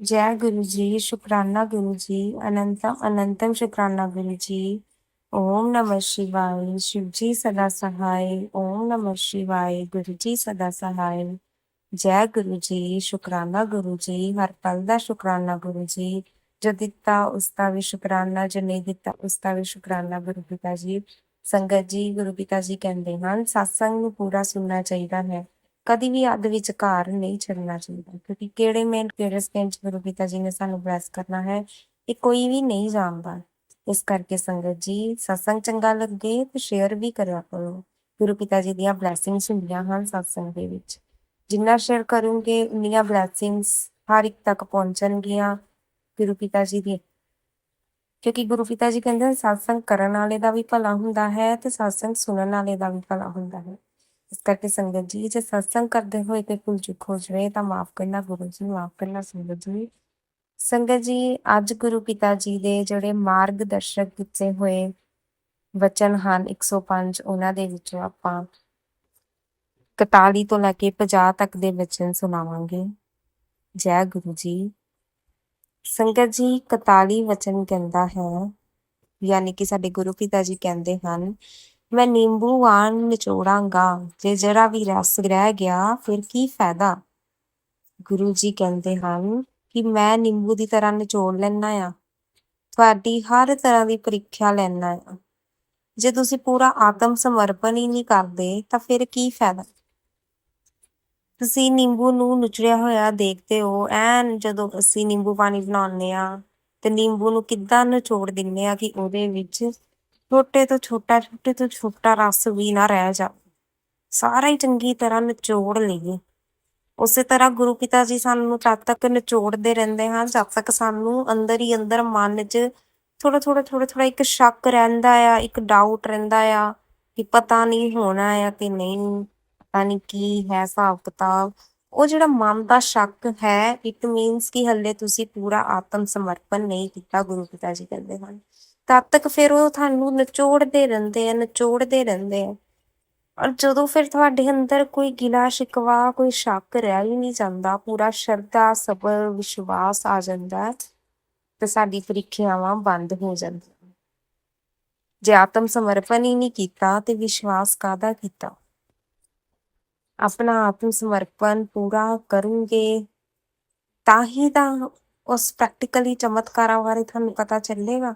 ਜੈ ਗੁਰੂ ਜੀ, ਸ਼ੁਕਰਾਨਾ ਗੁਰੂ ਜੀ ਅਨੰਤਮ ਅਨੰਤਮ ਸ਼ੁਕਰਾਨਾ ਗੁਰੂ ਜੀ। ਓਮ ਨਮः ਸ਼ਿਵਾਏ, ਸ਼ਿਵ ਜੀ ਸਦਾ ਸਹਾਈ ਓਮ ਨਮः ਸ਼ਿਵਾਏ, ਗੁਰੂ ਜੀ ਸਦਾ ਸਹਾਈ ਜੈ ਗੁਰੂ ਜੀ, ਸ਼ੁਕਰਾਨਾ ਗੁਰੂ ਜੀ, ਹਰ ਪਲ ਦਾ ਸ਼ੁਕਰਾਨਾ ਗੁਰੂ ਜੀ। ਜੋ ਦਿੱਤਾ, ਉਸ ਦਾ ਵੀ ਸ਼ੁਕਰਾਨਾ, ਜੋ ਨਹੀਂ ਦਿੱਤਾ, ਉਸ ਦਾ ਵੀ ਸ਼ੁਕਰਾਨਾ ਗੁਰੂ ਪਿਤਾ ਜੀ। ਸੰਗਤ ਜੀ, ਗੁਰੂ ਪਿਤਾ ਜੀ ਕਹਿੰਦੇ ਹਨ satsang ਨੂੰ ਪੂਰਾ ਸੁਣਨਾ ਚਾਹੀਦਾ ਹੈ। ਕਦੀ ਵੀ ਅੱਧ ਵਿਚਕਾਰ ਨਹੀਂ ਛੱਡਣਾ ਚਾਹੀਦਾ, ਕਿਉਂਕਿ ਕਿਹੜੇ ਮੇਨ ਕਿਹੜੇ ਸਕਿੰਟ ਗੁਰੂ ਪਿਤਾ ਜੀ ਨੇ ਸਾਨੂੰ ਬਲੈਸ ਕਰਨਾ ਹੈ ਇਹ ਕੋਈ ਵੀ ਨਹੀਂ ਜਾਣਦਾ। ਇਸ ਕਰਕੇ ਸੰਗਤ ਜੀ, ਸਤਸੰਗ ਚੰਗਾ ਲੱਗੇ ਤੇ ਸ਼ੇਅਰ ਵੀ ਕਰਿਆ ਕਰੋ। ਗੁਰੂ ਪਿਤਾ ਜੀ ਦੀਆਂ ਬਲੇਸਿੰਗਸ ਹੁੰਦੀਆਂ ਹਨ ਸਤਸੰਗ ਦੇ ਵਿੱਚ। ਜਿੰਨਾ ਸ਼ੇਅਰ ਕਰੋਗੇ, ਉਨੀਆਂ ਬਲੇਸਿੰਗਸ ਹਰ ਇੱਕ ਤੱਕ ਪਹੁੰਚਣਗੀਆਂ ਗੁਰੂ ਪਿਤਾ ਜੀ ਦੀ। ਕਿਉਂਕਿ ਗੁਰੂ ਪਿਤਾ ਜੀ ਕਹਿੰਦੇ ਹਨ, ਸਤਸੰਗ ਕਰਨ ਵਾਲੇ ਦਾ ਵੀ ਭਲਾ ਹੁੰਦਾ ਹੈ ਤੇ ਸਤਸੰਗ ਸੁਣਨ ਵਾਲੇ ਦਾ ਵੀ ਭਲਾ ਹੁੰਦਾ ਹੈ। ਇਸ ਕਰਕੇ ਸੰਗਤ ਜੀ, ਜੇ ਸਤਸੰਗ ਕਰਦੇ ਹੋਏ ਤੇ ਭੁੱਲ ਚੁੱਕ ਹੋ ਜਾਵੇ, ਤਾਂ ਮਾਫ ਕਰਨਾ, ਗੁਰੂ ਜੀ, ਮਾਫ ਕਰਨਾ ਸੰਗਤ ਜੀ। ਸੰਗਤ ਜੀ, ਅੱਜ ਗੁਰੂ ਪਿਤਾ ਜੀ ਦੇ ਜਿਹੜੇ ਮਾਰਗਦਰਸ਼ਕ ਦਿੱਤੇ ਹੋਏ ਵਚਨ ਹਨ 105 ਉਹਨਾਂ ਦੇ ਵਿੱਚੋਂ ਆਪਾਂ 41 ਤੋਂ ਲੈ ਕੇ 50 ਤੱਕ ਦੇ ਵਚਨ ਸੁਣਾਵਾਂਗੇ। ਜੈ ਗੁਰੂ ਜੀ। ਸੰਗਤ ਜੀ 41 ਵਚਨ ਕਹਿੰਦਾ ਹੈ, ਯਾਨੀ ਕਿ ਸਾਡੇ ਗੁਰੂ ਪਿਤਾ ਜੀ ਕਹਿੰਦੇ ਹਨ ਮੈਂ ਨਿੰਬੂ ਵਾਂਗ ਨਿਚੋੜਾਂਗਾ, ਜੇ ਜਰਾ ਵੀ ਰਸ ਰਹਿ ਗਿਆ, ਫਿਰ ਕੀ ਫਾਇਦਾ? ਗੁਰੂ ਜੀ ਕਹਿੰਦੇ ਹਨ ਕਿ ਮੈਂ ਨਿੰਬੂ ਦੀ ਤਰ੍ਹਾਂ ਨਿਚੋੜ ਲੈਣਾ ਆ। ਤੁਹਾਡੀ ਹਰ ਤਰ੍ਹਾਂ ਦੀ ਪ੍ਰੀਖਿਆ ਲੈਣਾ ਆ। ਜੇ ਤੁਸੀਂ ਪੂਰਾ ਆਤਮ ਸਮਰਪਣ ਹੀ ਨਹੀਂ ਕਰਦੇ, ਤਾਂ ਫਿਰ ਕੀ ਫਾਇਦਾ? ਤੁਸੀਂ ਨਿੰਬੂ ਨੂੰ ਨੁਚੜਿਆ ਹੋਇਆ ਦੇਖਦੇ ਹੋ, ਐਨ ਜਦੋਂ ਅਸੀਂ ਨਿੰਬੂ ਪਾਣੀ ਬਣਾਉਂਦੇ ਆ, ਤੇ ਨਿੰਬੂ ਨੂੰ ਕਿੱਦਾਂ ਨਿਚੋੜ ਦਿੰਨੇ ਆ ਕਿ ਉਹਦੇ ਵਿੱਚ ਛੋਟੇ ਤੋਂ ਛੋਟਾ, ਛੋਟੇ ਤੋਂ ਛੋਟਾ ਰਸ ਵੀ ਨਾ ਰਹਿ ਜਾ। ਸਾਰਾ ਹੀ ਚੰਗੀ ਤਰ੍ਹਾਂ ਨਿਚੋੜ ਲਈਏ। ਉਸੇ ਤਰ੍ਹਾਂ ਗੁਰੂ ਪਿਤਾ ਜੀ ਸਾਨੂੰ ਤਦ ਤੱਕ ਨਿਚੋੜਦੇ ਰਹਿੰਦੇ ਹਨ ਜਦ ਤੱਕ ਸਾਨੂੰ ਅੰਦਰ ਹੀ ਅੰਦਰ ਮਨ 'ਚ ਥੋੜਾ ਥੋੜਾ ਥੋੜਾ ਥੋੜਾ ਇੱਕ ਸ਼ੱਕ ਰਹਿੰਦਾ ਆ, ਇੱਕ ਡਾਊਟ ਰਹਿੰਦਾ ਆ ਕਿ ਪਤਾ ਨਹੀਂ ਹੋਣਾ ਆ ਕਿ ਨਹੀਂ, ਪਤਾ ਨਹੀਂ ਕੀ ਹੈ ਹਿਸਾਬ ਕਿਤਾਬ। ਉਹ ਜਿਹੜਾ ਮਨ ਦਾ ਸ਼ੱਕ ਹੈ ਇਟ ਮੀਨਸ ਕਿ ਹੱਲੇ ਤੁਸੀਂ ਪੂਰਾ ਆਤਮ ਸਮਰਪਣ ਨਹੀਂ ਕੀਤਾ ਗੁਰੂ ਪਿਤਾ ਜੀ ਕਹਿੰਦੇ ਹਨ। ਤਦ ਤੱਕ ਫਿਰ ਉਹ ਤੁਹਾਨੂੰ ਨਿਚੋੜਦੇ ਰਹਿੰਦੇ ਆ, ਨਿਚੋੜਦੇ ਰਹਿੰਦੇ ਆ। ਔਰ ਜਦੋਂ ਫਿਰ ਤੁਹਾਡੇ ਅੰਦਰ ਕੋਈ ਗਿਲਾ ਸ਼ਿਕਵਾ, ਕੋਈ ਸ਼ੱਕ ਰਹਿ ਹੀ ਨਹੀਂ ਜਾਂਦਾ, ਪੂਰਾ ਸ਼ਰਧਾ, ਸਬਰ, ਵਿਸ਼ਵਾਸ ਆ ਜਾਂਦਾ ਤੇ ਸਾਡੀ ਪ੍ਰੀਖਿਆਵਾਂ ਬੰਦ ਹੋ ਜਾਂਦੀਆਂ ਜੇ ਆਤਮ ਸਮਰਪਣ ਹੀ ਨਹੀਂ ਕੀਤਾ ਤੇ ਵਿਸ਼ਵਾਸ ਕਾਦਾ ਕੀਤਾ? ਆਪਣਾ ਆਤਮ ਸਮਰਪਣ ਪੂਰਾ ਕਰੂੰਗੇ ਤਾਂ ਹੀ ਤਾਂ ਉਸ ਪ੍ਰੈਕਟੀਕਲੀ ਚਮਤਕਾਰਾਂ ਬਾਰੇ ਤੁਹਾਨੂੰ ਪਤਾ ਚੱਲੇਗਾ।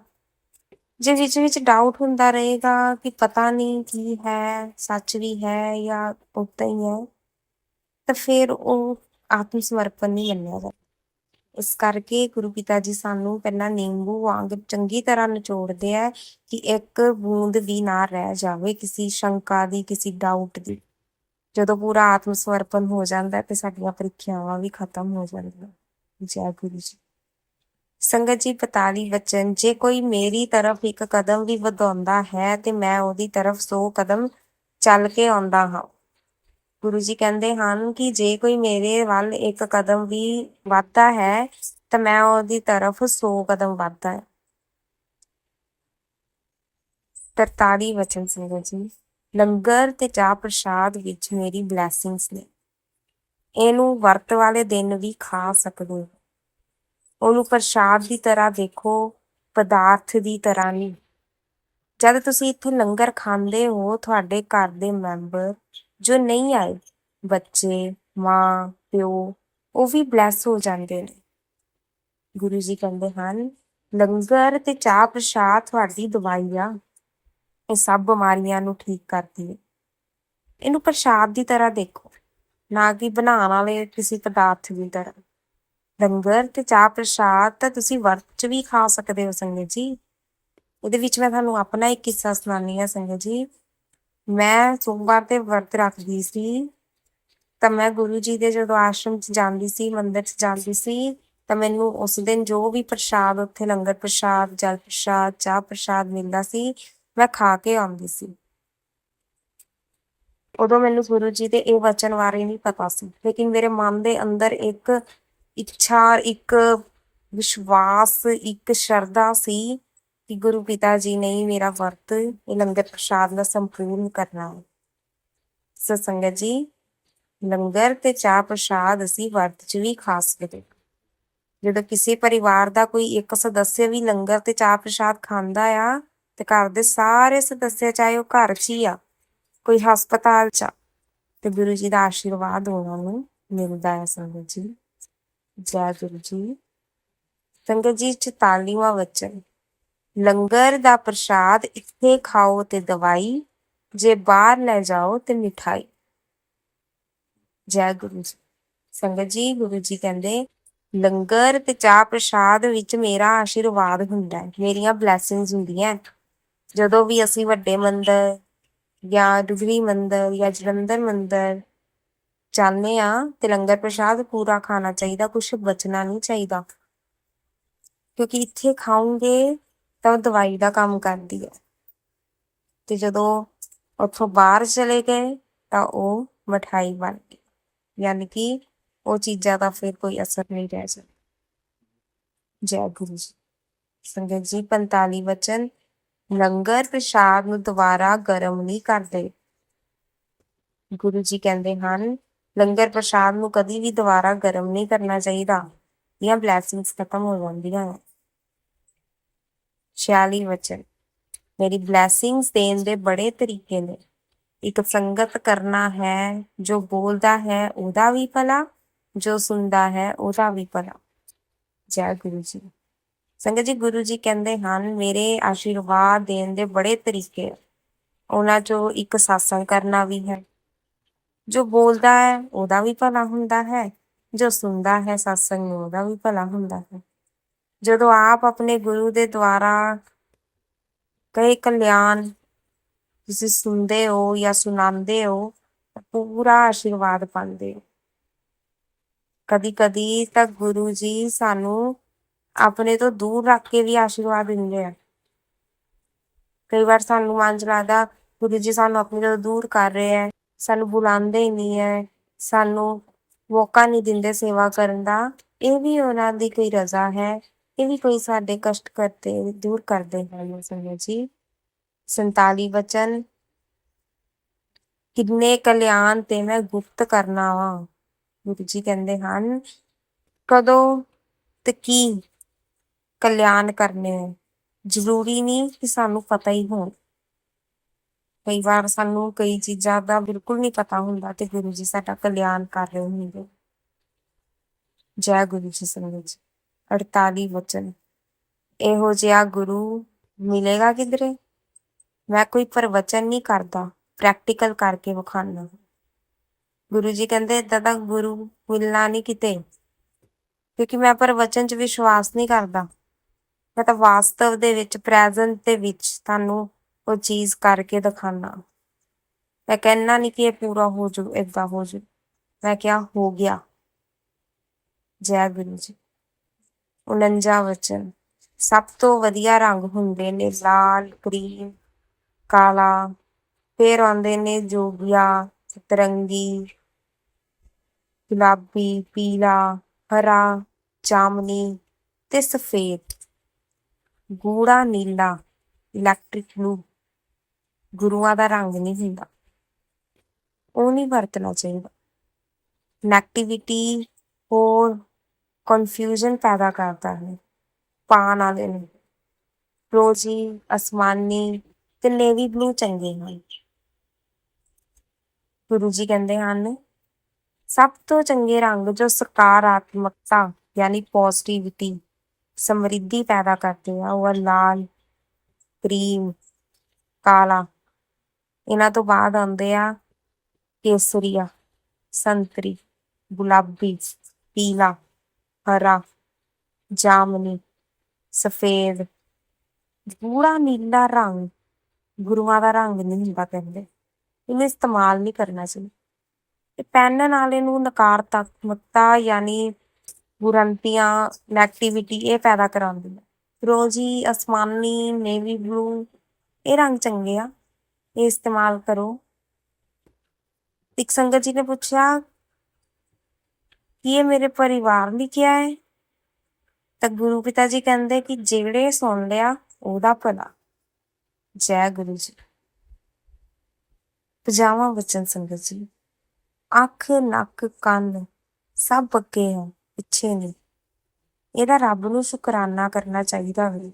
ਜੇ ਵਿੱਚ ਵਿੱਚ ਡਾਊਟ ਹੁੰਦਾ ਰਹੇਗਾ ਕਿ ਪਤਾ ਨਹੀਂ ਕੀ ਹੈ, ਸੱਚ ਵੀ ਹੈ ਜਾਂ ਉਦਾਂ ਹੀ ਹੈ, ਤਾਂ ਫਿਰ ਉਹ ਆਤਮ ਸਮਰਪਣ ਨਹੀਂ ਮੰਨਿਆ ਜਾਂਦਾ। ਇਸ ਕਰਕੇ ਗੁਰੂ ਪਿਤਾ ਜੀ ਸਾਨੂੰ ਪਹਿਲਾਂ ਨਿੰਬੂ ਵਾਂਗ ਚੰਗੀ ਤਰ੍ਹਾਂ ਨਿਚੋੜਦੇ ਆ ਕਿ ਇੱਕ ਬੂੰਦ ਵੀ ਨਾ ਰਹਿ ਜਾਵੇ ਕਿਸੇ ਸ਼ੰਕਾ ਦੀ, ਕਿਸੇ ਡਾਊਟ ਦੀ। ਜਦੋਂ ਪੂਰਾ ਆਤਮ ਸਮਰਪਣ ਹੋ ਜਾਂਦਾ ਤੇ ਸਾਡੀਆਂ ਪ੍ਰੀਖਿਆਵਾਂ ਵੀ ਖਤਮ ਹੋ ਜਾਂਦੀਆਂ। ਜੈ ਗੁਰੂ ਜੀ। ਸੰਗਤ ਜੀ 42 ਵਚਨ, ਜੇ ਕੋਈ ਮੇਰੀ ਤਰਫ ਇੱਕ ਕਦਮ ਵੀ ਵਧਾਉਂਦਾ ਹੈ, ਤੇ ਮੈਂ ਉਹਦੀ ਤਰਫ 100 ਕਦਮ ਚੱਲ ਕੇ ਆਉਂਦਾ ਹਾਂ। ਗੁਰੂ ਜੀ ਕਹਿੰਦੇ ਹਨ ਕਿ ਜੇ ਕੋਈ ਮੇਰੇ ਵੱਲ ਇੱਕ ਕਦਮ ਵੀ ਵੱਧਦਾ ਹੈ, ਤਾਂ ਮੈਂ ਉਹਦੀ ਤਰਫ 100 ਕਦਮ ਵੱਧਦਾ ਹੈ। 43 ਵਚਨ ਸੰਗਤ ਜੀ ਲੰਗਰ ਤੇ ਚਾਹ ਪ੍ਰਸ਼ਾਦ ਵਿੱਚ ਮੇਰੀ ਬਲੇਸਿੰਗਸ ਨੇ। ਇਹਨੂੰ ਵਰਤ ਵਾਲੇ ਦਿਨ ਵੀ ਖਾ ਸਕਦੇ ਹੋ। ਉਹਨੂੰ ਪ੍ਰਸ਼ਾਦ ਦੀ ਤਰ੍ਹਾਂ ਦੇਖੋ, ਪਦਾਰਥ ਦੀ ਤਰ੍ਹਾਂ ਨਹੀਂ। ਜਦ ਤੁਸੀਂ ਇੱਥੇ ਲੰਗਰ ਖਾਂਦੇ ਹੋ, ਤੁਹਾਡੇ ਘਰ ਦੇ ਮੈਂਬਰ ਜੋ ਨਹੀਂ ਆਏ, ਬੱਚੇ, ਮਾਂ, ਪਿਓ, ਉਹ ਵੀ ਬਲੈਸ ਹੋ ਜਾਂਦੇ ਨੇ। ਗੁਰੂ ਜੀ ਕਹਿੰਦੇ ਹਨ, ਲੰਗਰ ਤੇ ਚਾਹ ਪ੍ਰਸ਼ਾਦ ਤੁਹਾਡੀ ਦਵਾਈ ਆ। ਇਹ ਸਭ ਬਿਮਾਰੀਆਂ ਨੂੰ ਠੀਕ ਕਰਦੀ ਹੈ। ਇਹਨੂੰ ਪ੍ਰਸ਼ਾਦ ਦੀ ਤਰ੍ਹਾਂ ਦੇਖੋ। ਨਾ ਕਿ ਬਣਾਉਣ ਵਾਲੇ ਕਿਸੇ ਪਦਾਰਥ ਦੀ ਤਰ੍ਹਾਂ। ਲੰਗਰ ਤੇ ਚਾਹ ਪ੍ਰਸ਼ਾਦ ਤਾਂ ਤੁਸੀਂ ਵਰਤ ਚ ਵੀ ਖਾ ਸਕਦੇ ਹੋ ਸੰਗਤ ਜੀ। ਉਹਦੇ ਵਿੱਚ ਮੈਂ ਤੁਹਾਨੂੰ ਆਪਣਾ ਇੱਕ ਕਿੱਸਾ ਸੁਣਾਉਂਦੀ ਹਾਂ ਸੰਗਤ ਜੀ। ਮੈਂ ਸੋਮਵਾਰ ਤੇ ਵਰਤ ਰੱਖਦੀ ਸੀ। ਤਾਂ ਮੈਂ ਗੁਰੂ ਜੀ ਦੇ ਜਦੋਂ ਆਸ਼ਰਮ ਚ ਜਾਂਦੀ ਸੀ, ਮੰਦਿਰ ਚ ਜਾਂਦੀ ਸੀ, ਤਾਂ ਮੈਨੂੰ ਉਸ ਦਿਨ ਜੋ ਵੀ ਪ੍ਰਸ਼ਾਦ, ਉੱਥੇ ਲੰਗਰ ਪ੍ਰਸ਼ਾਦ, ਜਲ ਪ੍ਰਸ਼ਾਦ, ਚਾਹ ਪ੍ਰਸ਼ਾਦ ਮਿਲਦਾ ਸੀ, ਮੈਂ ਖਾ ਕੇ ਆਉਂਦੀ ਸੀ। ਉਦੋਂ ਮੈਨੂੰ ਗੁਰੂ ਜੀ ਦੇ ਇਹ ਵਚਨ ਬਾਰੇ ਨਹੀਂ ਪਤਾ ਸੀ। ਲੇਕਿਨ ਮੇਰੇ ਮਨ ਦੇ ਅੰਦਰ ਇੱਕ ਇੱਛਾ, ਇੱਕ ਵਿਸ਼ਵਾਸ, ਇੱਕ ਸ਼ਰਧਾ ਸੀ ਕਿ ਗੁਰੂ ਪਿਤਾ ਜੀ ਨੇ ਮੇਰਾ ਵਰਤ, ਇਹ ਲੰਗਰ ਪ੍ਰਸ਼ਾਦ ਦਾ ਸੰਪੂਰਨ ਕਰਨਾ ਹੈ। ਜੀ, ਲੰਗਰ ਤੇ ਚਾਹ ਪ੍ਰਸ਼ਾਦ ਅਸੀਂ ਵਰਤ ਚ ਵੀ ਖਾ ਸਕਦੇ ਜਦੋਂ ਕਿਸੇ ਪਰਿਵਾਰ ਦਾ ਕੋਈ ਇੱਕ ਸਦੱਸਿਆ ਵੀ ਲੰਗਰ ਤੇ ਚਾਹ ਪ੍ਰਸ਼ਾਦ ਖਾਂਦਾ ਆ, ਤੇ ਘਰ ਦੇ ਸਾਰੇ ਸਦੱਸਿਆ ਚਾਹੇ ਉਹ ਘਰ 'ਚ ਹੀ ਆ, ਕੋਈ ਹਸਪਤਾਲ 'ਚ ਆ, ਤੇ ਗੁਰੂ ਜੀ ਦਾ ਆਸ਼ੀਰਵਾਦ ਉਹਨਾਂ ਨੂੰ ਮਿਲਦਾ ਹੈ ਸੰਗਤ ਜੀ। ਜੈ ਗੁਰੂ ਜੀ ਸੰਗਤ ਜੀ 44ਵਾਂ ਵਚਨ। ਲੰਗਰ ਦਾ ਪ੍ਰਸ਼ਾਦ ਇੱਥੇ ਖਾਓ ਤੇ ਦਵਾਈ, ਜੇ ਬਾਹਰ ਲੈ ਜਾਓ ਤੇ ਮਿਠਾਈ। ਜੈ ਗੁਰੂ ਜੀ। ਸੰਗਤ ਜੀ, ਗੁਰੂ ਜੀ ਕਹਿੰਦੇ, ਲੰਗਰ ਤੇ ਚਾਹ ਪ੍ਰਸ਼ਾਦ ਵਿੱਚ ਮੇਰਾ ਆਸ਼ੀਰਵਾਦ ਹੁੰਦਾ ਹੈ, ਮੇਰੀਆਂ ਬਲੇਸਿੰਗਸ ਹੁੰਦੀਆਂ ਜਦੋਂ ਵੀ ਅਸੀਂ ਵੱਡੇ ਮੰਦਰ ਜਾਂ ਡੁਗਰੀ ਮੰਦਰ ਜਾਂ ਜਲੰਧਰ ਮੰਦਰ ਜਾਂਦੇ ਆ ਤੇ ਲੰਗਰ ਪ੍ਰਸ਼ਾਦ ਪੂਰਾ ਖਾਣਾ ਚਾਹੀਦਾ ਕੁਝ ਬਚਣਾ ਨਹੀਂ ਚਾਹੀਦਾ। ਕਿਉਂਕਿ ਇੱਥੇ ਖਾਓਗੇ ਤਾਂ ਉਹ ਦਵਾਈ ਦਾ ਕੰਮ ਕਰਦੀ ਹੈ। ਤੇ ਜਦੋਂ ਉੱਥੋਂ ਬਾਹਰ ਚਲੇ ਗਏ ਤਾਂ ਉਹ ਮਠਾਈ ਬਣ ਗਈ। ਯਾਨੀ ਕਿ ਉਹ ਚੀਜ਼ਾਂ ਦਾ ਫਿਰ ਕੋਈ ਅਸਰ ਨਹੀਂ ਰਹਿ ਸਕਦਾ। ਜੈ ਗੁਰੂ ਜੀ। ਸੰਗਤ ਜੀ 45 ਵਚਨ, ਲੰਗਰ ਪ੍ਰਸ਼ਾਦ ਨੂੰ ਦੁਬਾਰਾ ਗਰਮ ਨਹੀਂ ਕਰਦੇ। ਗੁਰੂ ਜੀ ਕਹਿੰਦੇ ਹਨ ਲੰਗਰ ਪ੍ਰਸ਼ਾਦ ਨੂੰ ਕਦੀ ਵੀ ਦੁਬਾਰਾ ਗਰਮ ਨਹੀਂ ਕਰਨਾ ਚਾਹੀਦਾ। ਇਹ ਬਲੇਸਿੰਗਸ ਖਤਮ ਹੋ ਜਾਂਦੀਆਂ ਨੇ। 46 ਵਚਨ। ਮੇਰੀ ਬਲੇਸਿੰਗਸ ਦੇਣ ਦੇ ਬੜੇ ਤਰੀਕੇ ਨੇ। ਇੱਕ ਸੰਗਤ ਕਰਨਾ ਹੈ, ਜੋ ਬੋਲਦਾ ਹੈ, ਉਹਦਾ ਵੀ ਭਲਾ, ਜੋ ਸੁਣਦਾ ਹੈ, ਉਹਦਾ ਵੀ ਭਲਾ। ਜੈ ਗੁਰੂ ਜੀ। ਸੰਗਤ ਜੀ, ਗੁਰੂ ਜੀ ਕਹਿੰਦੇ ਹਨ, ਮੇਰੇ ਆਸ਼ੀਰਵਾਦ ਦੇਣ ਦੇ ਬੜੇ ਤਰੀਕੇ ਉਹਨਾਂ ਚੋਂ ਇੱਕ ਸ਼ਾਸਨ ਕਰਨਾ ਵੀ ਹੈ। ਜੋ ਬੋਲਦਾ ਹੈ, ਉਹਦਾ ਵੀ ਭਲਾ ਹੁੰਦਾ ਹੈ, ਜੋ ਸੁਣਦਾ ਹੈ satsang ਨੂੰ ਉਹਦਾ ਵੀ ਭਲਾ ਹੁੰਦਾ ਹੈ। ਜਦੋਂ ਆਪ ਆਪਣੇ ਗੁਰੂ ਦੇ ਦੁਆਰਾ ਕਈ ਕਲਿਆਣ, ਤੁਸੀਂ ਸੁਣਦੇ ਹੋ ਜਾਂ ਸੁਣਾਉਂਦੇ ਹੋ ਪੂਰਾ ਆਸ਼ੀਰਵਾਦ ਪਾਉਂਦੇ ਹੋ। ਕਦੀ ਕਦੀ ਤਾਂ ਗੁਰੂ ਜੀ ਸਾਨੂੰ ਆਪਣੇ ਤੋਂ ਦੂਰ ਰੱਖ ਕੇ ਵੀ ਆਸ਼ੀਰਵਾਦ ਦਿੰਦੇ ਆ। ਕਈ ਵਾਰ ਸਾਨੂੰ ਮਨ ਚ ਲੱਗਦਾ, ਗੁਰੂ ਜੀ ਸਾਨੂੰ ਆਪਣੇ ਤੋਂ ਦੂਰ ਕਰ ਰਹੇ ਹੈ ਸਾਨੂੰ ਬੁਲਾਉਂਦੇ ਹੀ ਨਹੀਂ ਹੈ, ਸਾਨੂੰ ਮੌਕਾ ਨਹੀਂ ਦਿੰਦੇ ਸੇਵਾ ਕਰਨ ਦਾ। ਇਹ ਵੀ ਉਹਨਾਂ ਦੀ ਕੋਈ ਰਜ਼ਾ ਹੈ, ਇਹ ਵੀ ਕੋਈ ਸਾਡੇ ਕਸ਼ਟ ਕਰਤੇ ਦੂਰ ਕਰਦੇ ਹਨ। ਸੰਗਤ ਜੀ 47 ਵਚਨ। ਕਿੰਨੇ ਕਲਿਆਣ ਤੇ ਮੈਂ ਗੁਪਤ ਕਰਨਾ ਵਾ, ਗੁਰੂ ਜੀ ਕਹਿੰਦੇ ਹਨ, ਕਦੋਂ ਤੇ ਕੀ ਕਲਿਆਣ ਕਰਨੇ ਹੈ ਜ਼ਰੂਰੀ ਨਹੀਂ ਕਿ ਸਾਨੂੰ ਪਤਾ ਹੀ ਹੋਣ। ਕਈ ਵਾਰ ਸਾਨੂੰ ਕਈ ਚੀਜ਼ਾਂ ਦਾ ਬਿਲਕੁਲ ਨਹੀਂ ਪਤਾ ਹੁੰਦਾ ਤੇ ਗੁਰੂ ਜੀ ਸਾਡਾ ਕਲਿਆਣ ਕਰ ਰਹੇ ਹੁੰਦੇ। ਜੈ ਗੁਰੂ ਜੀ ਸੰਗਤ ਜੀ 48 ਵਚਨ। ਇਹੋ ਜਿਹਾ ਗੁਰੂ ਮਿਲੇਗਾ ਕਿਧਰੇ? ਮੈਂ ਕੋਈ ਪ੍ਰਵਚਨ ਨਹੀਂ ਕਰਦਾ ਪ੍ਰੈਕਟੀਕਲ ਕਰਕੇ ਵਿਖਾਣਾ ਗੁਰੂ ਜੀ ਕਹਿੰਦੇ, ਏਦਾਂ ਦਾ ਗੁਰੂ ਮਿਲਣਾ ਨਹੀਂ ਕਿਤੇ, ਕਿਉਂਕਿ ਮੈਂ ਪ੍ਰਵਚਨ 'ਚ ਵਿਸ਼ਵਾਸ ਨਹੀਂ ਕਰਦਾ। ਮੈਂ ਤਾਂ ਵਾਸਤਵ ਦੇ ਵਿੱਚ ਪ੍ਰੈਜ਼ੈਂਟ ਦੇ ਵਿੱਚ ਤੁਹਾਨੂੰ ਉਹ ਚੀਜ਼ ਕਰਕੇ ਦਿਖਾਣਾ ਮੈਂ ਕਹਿਣਾ ਨਹੀਂ ਕਿ ਇਹ ਪੂਰਾ ਹੋ ਜੂ, ਏਦਾਂ ਹੋ ਜੂ। ਮੈਂ ਕਿਹਾ, ਹੋ ਗਿਆ। ਜੈ ਗੁਰੂ ਜੀ। 49 ਵਚਨ। ਸਭ ਤੋਂ ਵਧੀਆ ਰੰਗ ਹੁੰਦੇ ਨੇ ਲਾਲ, ਕਰੀਮ, ਕਾਲਾ। ਫਿਰ ਆਉਂਦੇ ਨੇ ਜੋਗੀਆ ਸਤਰੰਗੀ ਗੁਲਾਬੀ, ਪੀਲਾ, ਹਰਾ ਜਾਮਨੀ ਤੇ ਸਫੇਦ। ਗੂੜਾ, ਨੀਲਾ, ਇਲੈਕਟ੍ਰਿਕ ਬਲੂ। ਗੁਰੂਆਂ ਦਾ ਰੰਗ ਨਹੀਂ ਹੁੰਦਾ। ਉਹ ਨਹੀਂ ਵਰਤਣਾ ਚਾਹੀਦਾ। ਨੈਗੇਟਿਵਿਟੀ ਹੋਰ ਕਨਫਿਊਜ਼ਨ ਪੈਦਾ ਕਰਦਾ ਹੈ। ਪਾਣ ਵਾਲੇ ਨੂੰ। ਰੋਜ਼ੀ ਅਸਮਾਨੀ, ਤੇ ਨੇਵੀ ਬਲੂ ਚੰਗੇ ਹਨ। ਗੁਰੂ ਜੀ ਕਹਿੰਦੇ ਹਨ, ਸਭ ਤੋਂ ਚੰਗੇ ਰੰਗ ਜੋ ਸਕਾਰਾਤਮਕਤਾ ਯਾਨੀ ਪੋਜ਼ਿਟਿਵਿਟੀ ਸਮਰਿੱਧੀ ਪੈਦਾ ਕਰਦੇ ਆ, ਉਹ ਆ ਲਾਲ, ਕਰੀਮ, ਕਾਲਾ। ਇਹਨਾਂ ਤੋਂ ਬਾਅਦ ਆਉਂਦੇ ਆ ਕੇਸਰੀਆ ਸੰਤਰੀ, ਗੁਲਾਬੀ, ਪੀਲਾ, ਹਰਾ, ਜਾਮਨੀ, ਸਫੇਦ। ਗੂੜਾ ਨੀਲਾ ਰੰਗ, ਗੁਰੂਆਂ ਦਾ ਰੰਗ ਨਹੀਂ ਹੁੰਦਾ ਕਹਿੰਦੇ। ਇਹਨੂੰ ਇਸਤੇਮਾਲ ਨਹੀਂ ਕਰਨਾ ਚਾਹੀਦਾ ਤੇ ਪਹਿਨਣ ਵਾਲੇ ਨੂੰ ਨਕਾਰਾਤਮਕਤਾ ਯਾਨੀ ਬੁਰੰਤੀਆਂ ਨੈਗੇਟਿਵਿਟੀ ਇਹ ਪੈਦਾ ਕਰਾਉਂਦੀ ਹੈ। ਫਿਰੋਜ਼ੀ ਅਸਮਾਨੀ ਨੇਵੀ ਬਲੂ ਇਹ ਰੰਗ ਚੰਗੇ ਆ। ਇਹ ਇਸਤੇਮਾਲ ਕਰੋ। ਇੱਕ ਸੰਗਤ ਜੀ ਨੇ ਪੁੱਛਿਆ, ਕਿ ਇਹ ਮੇਰੇ ਪਰਿਵਾਰ ਲਈ ਕਿਹਾ ਹੈ? ਤਾਂ ਗੁਰੂ ਪਿਤਾ ਜੀ ਕਹਿੰਦੇ ਕਿ ਜਿਹੜੇ ਸੁਣ ਲਿਆ, ਉਹਦਾ ਭਲਾ। ਜੈ ਗੁਰੂ ਜੀ। ਪਜਾਮਾ ਵਚਨ ਸੰਗਤ ਜੀ। ਅੱਖ, ਨੱਕ, ਕੰਨ ਸਭ ਅੱਗੇ ਹੈ ਪਿੱਛੇ ਨਹੀਂ। ਇਹਦਾ ਰੱਬ ਨੂੰ ਸ਼ੁਕਰਾਨਾ ਕਰਨਾ ਚਾਹੀਦਾ ਵੇ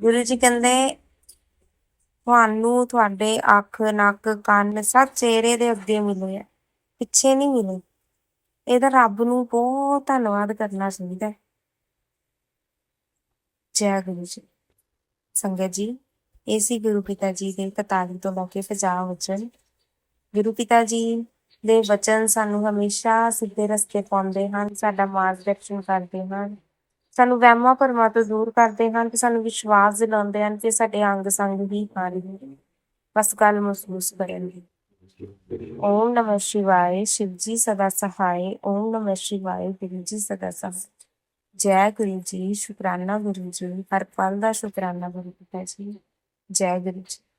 ਗੁਰੂ ਜੀ ਕਹਿੰਦੇ ਤੁਹਾਨੂੰ ਤੁਹਾਡੇ ਅੱਖ, ਨੱਕ, ਕੰਨ ਸਭ ਚਿਹਰੇ ਦੇ ਅੱਗੇ ਮਿਲੇ ਆ। ਪਿੱਛੇ ਨਹੀਂ ਮਿਲੇ। ਇਹਦਾ ਰੱਬ ਨੂੰ ਬਹੁਤ ਧੰਨਵਾਦ ਕਰਨਾ ਚਾਹੀਦਾ ਹੈ। ਜੈ ਗੁਰੂ ਜੀ। ਸੰਗਤ ਜੀ, ਇਹ ਸੀ ਗੁਰੂ ਪਿਤਾ ਜੀ ਦੇ 41 ਤੋਂ ਲੈ ਕੇ 50 ਵਚਨ। ਗੁਰੂ ਪਿਤਾ ਜੀ ਦੇ ਵਚਨ ਸਾਨੂੰ ਹਮੇਸ਼ਾ ਸਿੱਧੇ ਰਸਤੇ ਪਾਉਂਦੇ ਹਨ, ਸਾਡਾ ਮਾਰਗ ਦਰਸ਼ਨ ਕਰਦੇ ਹਨ। ਸਾਨੂੰ ਵਹਿਮਾਂ ਭਰਮਾਂ ਤੋਂ ਦੂਰ ਕਰਦੇ ਹਨ ਤੇ ਸਾਨੂੰ ਵਿਸ਼ਵਾਸ ਦਿਲਾਉਂਦੇ ਹਨ ਕਿ ਸਾਡੇ ਅੰਗ ਸੰਗ ਹੀ ਹਾਰੀ ਬਸ ਗੱਲ ਮਹਿਸੂਸ ਕਰਨਗੇ ਓਮ ਨਮः शिवाय ਸ਼ਿਵ ਜੀ ਸਦਾ सहाय ਓਮ ਨਮः शिवाय ਗੁਰੂ ਜੀ ਸਦਾ ਸਹਾਇ ਜੈ ਗੁਰੂ ਜੀ, ਸ਼ੁਕਰਾਨਾ ਗੁਰੂ ਜੀ। ਹਰ ਪਲ ਦਾ ਸ਼ੁਕਰਾਨਾ ਗੁਰੂ ਪਿਤਾ ਜੀ। ਜੈ ਗੁਰੂ ਜੀ।